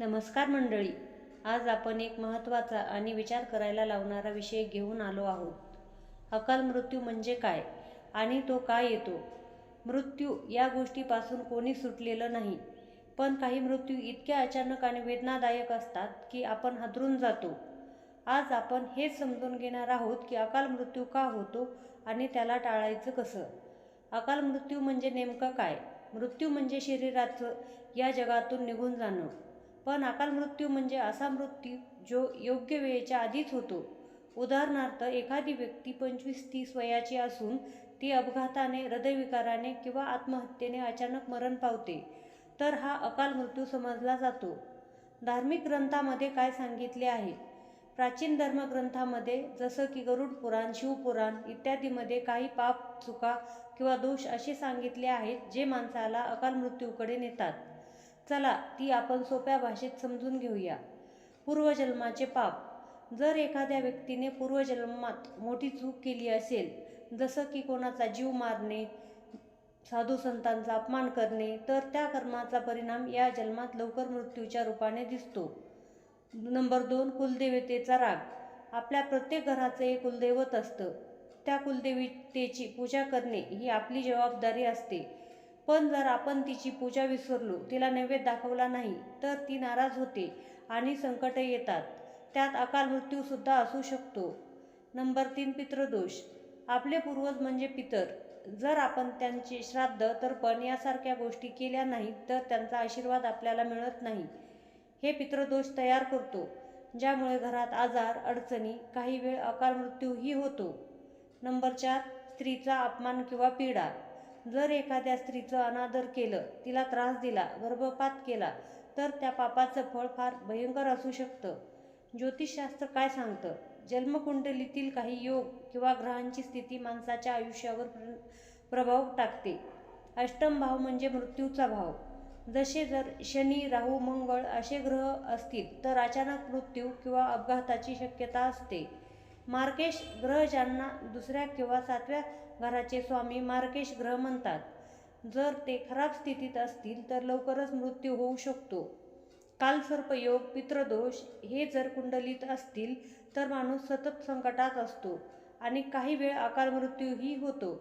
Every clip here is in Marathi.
नमस्कार मंडळी आज आपण एक महत्त्वाचा आणि विचार करायला लावणारा विषय घेऊन आलो आहोत. अकाल मृत्यू म्हणजे काय आणि तो काय येतो? मृत्यू या गोष्टीपासून कोणी सुटलेलं नाही पण काही मृत्यू इतक्या अचानक आणि वेदनादायक असतात की आपण हादरून जातो. आज आपण हेच समजून घेणार आहोत की अकाल मृत्यू का होतो आणि त्याला टाळायचं कसं? अकाल मृत्यू म्हणजे नेमकं काय? मृत्यू म्हणजे शरीराचं या जगातून निघून जाणं. पण अकाल मृत्यू म्हणजे असा मृत्यू जो योग्य वेळेच्या आधीच होतो. उदाहरणार्थ एखादी व्यक्ती पंचवीस तीस वयाची असून ती अपघाताने हृदयविकाराने किंवा आत्महत्येने अचानक मरण पावते तर हा अकाल मृत्यू समजला जातो. धार्मिक ग्रंथामध्ये काय सांगितले आहे? प्राचीन धर्मग्रंथामध्ये जसं की गरुड पुराण शिवपुराण इत्यादीमध्ये काही पाप चुका किंवा दोष असे सांगितले आहेत जे माणसाला अकाल मृत्यूकडे नेतात. चला ती आपण सोप्या भाषेत समजून घेऊया. पूर्वजन्माचे पाप. जर एखाद्या व्यक्तीने पूर्वजन्मात मोठी चूक केली असेल जसं की कोणाचा जीव मारणे साधू संतांचा अपमान करणे तर त्या कर्माचा परिणाम या जन्मात लवकर मृत्यूच्या रूपाने दिसतो. नंबर दोन कुलदेवतेचा राग. आपल्या प्रत्येक घराचं एक कुलदैवत असतं. त्या कुलदेवतेची पूजा करणे ही आपली जबाबदारी असते. पण जर आपण तिची पूजा विसरलो तिला नैवेद्य दाखवला नाही तर ती नाराज होते आणि संकट येतात. त्यात अकाल मृत्यूसुद्धा असू शकतो. नंबर तीन पितृदोष. आपले पूर्वज म्हणजे पितर. जर आपण त्यांचे श्राद्ध तर्पण यासारख्या गोष्टी केल्या नाहीत तर त्यांचा आशीर्वाद आपल्याला मिळत नाही. हे पितृदोष तयार करतो ज्यामुळे घरात आजार अडचणी काही वेळ अकाल मृत्यूही होतो. नंबर चार स्त्रीचा अपमान किंवा पीडा. जर एखाद्या स्त्रीचं अनादर केलं तिला त्रास दिला गर्भपात केला तर त्या पापाचं फळ फार भयंकर असू शकतं. ज्योतिषशास्त्र काय सांगतं? जन्मकुंडलीतील काही योग किंवा ग्रहांची स्थिती माणसाच्या आयुष्यावर प्र प्रभाव टाकते. अष्टम भाव म्हणजे मृत्यूचा भाव. जसे जर शनी राहू मंगळ असे ग्रह असतील तर अचानक मृत्यू किंवा अपघाताची शक्यता असते. मार्केश ग्रह ज्यांना दुसऱ्या किंवा सातव्या घराचे स्वामी मार्केश ग्रह म्हणतात. जर ते खराब स्थितीत असतील तर लवकरच मृत्यू होऊ शकतो. कालसर्पयोग पितृदोष हे जर कुंडलीत असतील तर माणूस सतत संकटात असतो आणि काही वेळ अकाल मृत्यूही होतो.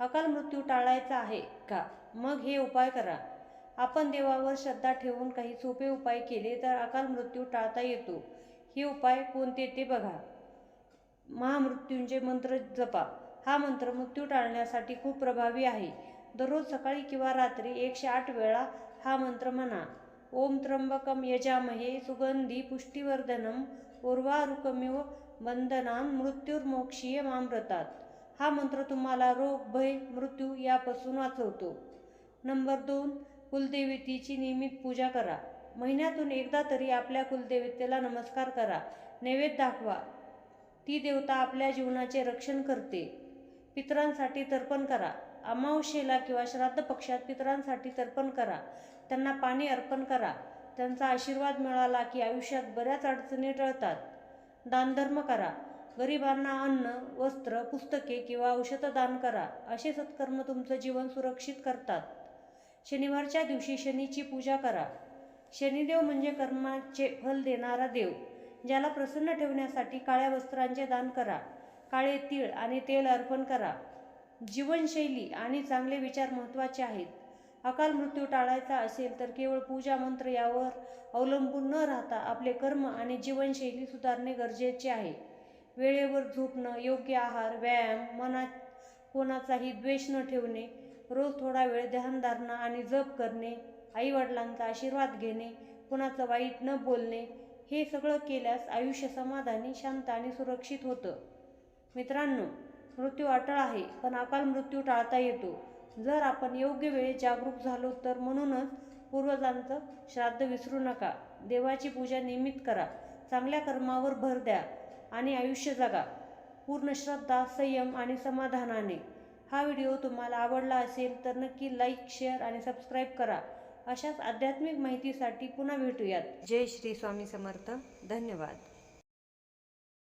अकाल मृत्यू टाळायचा आहे का? मग हे उपाय करा. आपण देवावर श्रद्धा ठेवून काही सोपे उपाय केले तर अकाल मृत्यू टाळता येतो. हे उपाय कोणते ते बघा. महामृत्यूंचे मंत्र जपा. हा मंत्र मृत्यू टाळण्यासाठी खूप प्रभावी आहे. दररोज सकाळी किंवा रात्री एकशे आठ वेळा हा मंत्र म्हणा. ओम त्र्यंबकम यजामहे सुगंधी पुष्टिवर्धनम उर्वारुकमिव बंधनान मृत्युर्मोक्षीय मामृतात. हा मंत्र तुम्हाला रोग भय मृत्यू यापासून वाचवतो. नंबर दोन कुलदेवतेची नियमित पूजा करा. महिन्यातून एकदा तरी आपल्या कुलदेवतेला नमस्कार करा. नैवेद्य दाखवा. ती देवता आपल्या जीवनाचे रक्षण करते. पितरांसाठी तर्पण करा. अमावस्येला किंवा श्राद्ध पक्षात पितरांसाठी तर्पण करा. त्यांना पाणी अर्पण करा. त्यांचा आशीर्वाद मिळाला की आयुष्यात बऱ्याच अडचणी टळतात. दानधर्म करा. गरिबांना अन्न वस्त्र पुस्तके किंवा औषधं दान करा. असे सत्कर्म तुमचं जीवन सुरक्षित करतात. शनिवारच्या दिवशी शनीची पूजा करा. शनिदेव म्हणजे कर्माचे फल देणारा देव. ज्याला प्रसन्न ठेवण्यासाठी काळ्या वस्त्रांचे दान करा काळे तीळ आणि तेल अर्पण करा. जीवनशैली आणि चांगले विचार महत्त्वाचे आहेत. अकाल मृत्यू टाळायचा असेल तर केवळ पूजा मंत्र यावर अवलंबून न राहता आपले कर्म आणि जीवनशैली सुधारणे गरजेचे आहे. वेळेवर झोपणं योग्य आहार व्यायाम मनात कोणाचाही द्वेष न ठेवणे रोज थोडा वेळ ध्यानधारणा आणि जप करणे आईवडिलांचा आशीर्वाद घेणे कुणाचं वाईट न बोलणे हे सगळं केल्यास आयुष्य समाधानी शांत आणि सुरक्षित होतं. मित्रांनो मृत्यू अटळ आहे पण अकाल मृत्यू टाळता येतो. जर आपण योग्य वेळी जागरूक झालो तर म्हणूनच पूर्वजांचं श्राद्ध विसरू नका. देवाची पूजा नियमित करा. चांगल्या कर्मावर भर द्या आणि आयुष्य जगा. पूर्ण श्रद्धा संयम आणि समाधानाने. हा व्हिडिओ तुम्हाला आवडला असेल तर नक्की लाईक शेअर आणि सबस्क्राईब करा. अशाच आध्यात्मिक माहितीसाठी पुन्हा भेटूयात. जय श्री स्वामी समर्थ. धन्यवाद.